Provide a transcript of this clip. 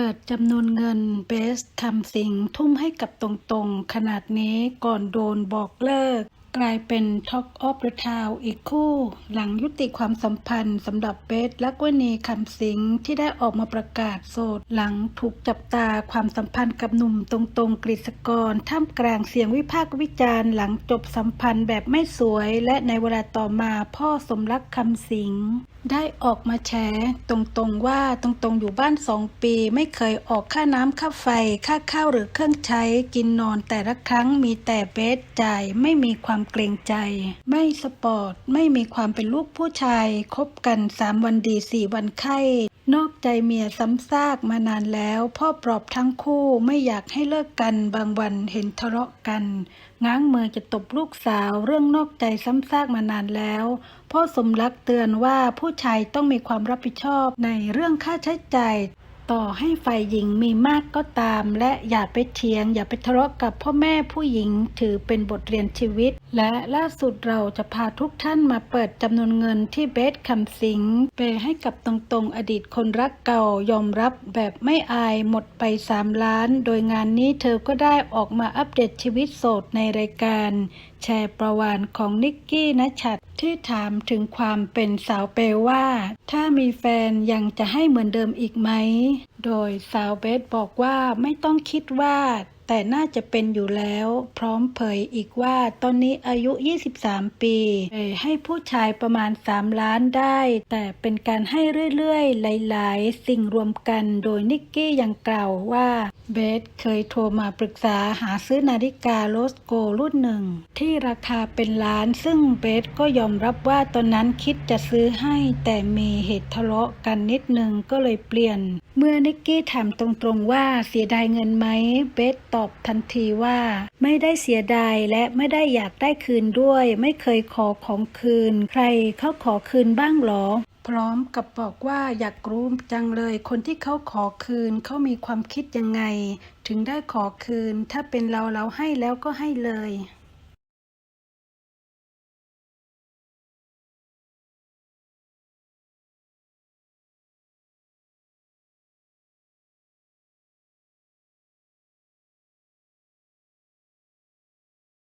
เปิดจำนวนเงินเบสทำสิ่งทุ่มให้กับตรงๆ ขนาดนี้ก่อนโดนบอกเลิก กลายเป็น Talk of the Town อีกคู่ หลังยุติความสัมพันธ์สำหรับเบสและกวนีคำสิงที่ได้ออกมาประกาศโสด หลังถูกจับตาความสัมพันธ์กับหนุ่มตรงๆกฤษกร ท่ามกลางเสียงวิพากษ์วิจารณ์หลังจบสัมพันธ์แบบไม่สวย และในเวลาต่อมาพ่อสมรักคำสิง ได้ออกมาแฉตรงๆว่าตรงๆอยู่บ้านสองปี ไม่เคยออกค่าน้ำค่าไฟ ค่าข้าวหรือเครื่องใช้กินนอนแต่ละครั้งมีแต่เบสจ่ายไม่มีความเกรงใจ ไม่สปอร์ต ไม่มีความเป็นลูกผู้ชาย คบกันสามวันดีสี่วันไข้ นอกใจเมียซ้ำซากมานานแล้ว พ่อปลอบทั้งคู่ไม่อยากให้เลิกกัน บางวันเห็นทะเลาะกัน ง้างมือจะตบลูกสาวเรื่องนอกใจซ้ำซากมานานแล้ว พ่อสมรักเตือนว่าผู้ชายต้องมีความรับผิดชอบในเรื่องค่าใช้จ่าย ต่อให้ฝ่ายหญิงมีมากก็ตาม และอย่าไปเถียง อย่าไปทะเลาะกับพ่อแม่ผู้หญิงถือเป็นบทเรียนชีวิต และล่าสุดเราจะพาทุกท่านมาเปิดจำนวนเงินที่เบสคำสิงเปให้กับตรงๆอดีตคนรักเก่ายอมรับแบบไม่อายหมดไป 3 ล้าน โดยงานนี้เธอก็ได้ออกมาอัปเดตชีวิตโสดในรายการ แชร์ประวัติของนิกกี้นัชัดที่ถามถึงความเป็นสาวเปย์ว่า ถ้ามีแฟนยังจะให้เหมือนเดิมอีกไหม โดยสาวเบสบอกว่าไม่ต้องคิดว่า แต่น่าจะเป็นอยู่แล้ว พร้อมเผยอีกว่าตอนนี้อายุ 23 ปีเอ่ยให้ผู้ชายประมาณ 3 ล้านได้ แต่เป็นการให้เรื่อยๆ หลายๆ สิ่งรวมกันโดยนิกกี้ยังกล่าวว่าเบสเคยโทรมาปรึกษาหาซื้อนาฬิกาโรสโกรุ่นหนึ่ง ที่ราคาเป็นล้านซึ่งเบสก็ยอมรับว่าตอนนั้นคิดจะซื้อให้แต่มีเหตุทะเลาะกันนิดนึงก็เลยเปลี่ยน เมื่อนิกกี้ถามตรงๆว่าเสียดายเงินไหมเบสตอบทันทีว่า ไม่ได้เสียดายและไม่ได้อยากได้คืนด้วย ไม่เคยขอของคืน ใครเขาขอคืนบ้างหรอ พร้อมกับบอกว่าอยากรู้จังเลยคนที่เขาขอคืนเขามีความคิดยังไง ถึงได้ขอคืน ถ้าเป็นเราเราให้แล้วก็ให้เลย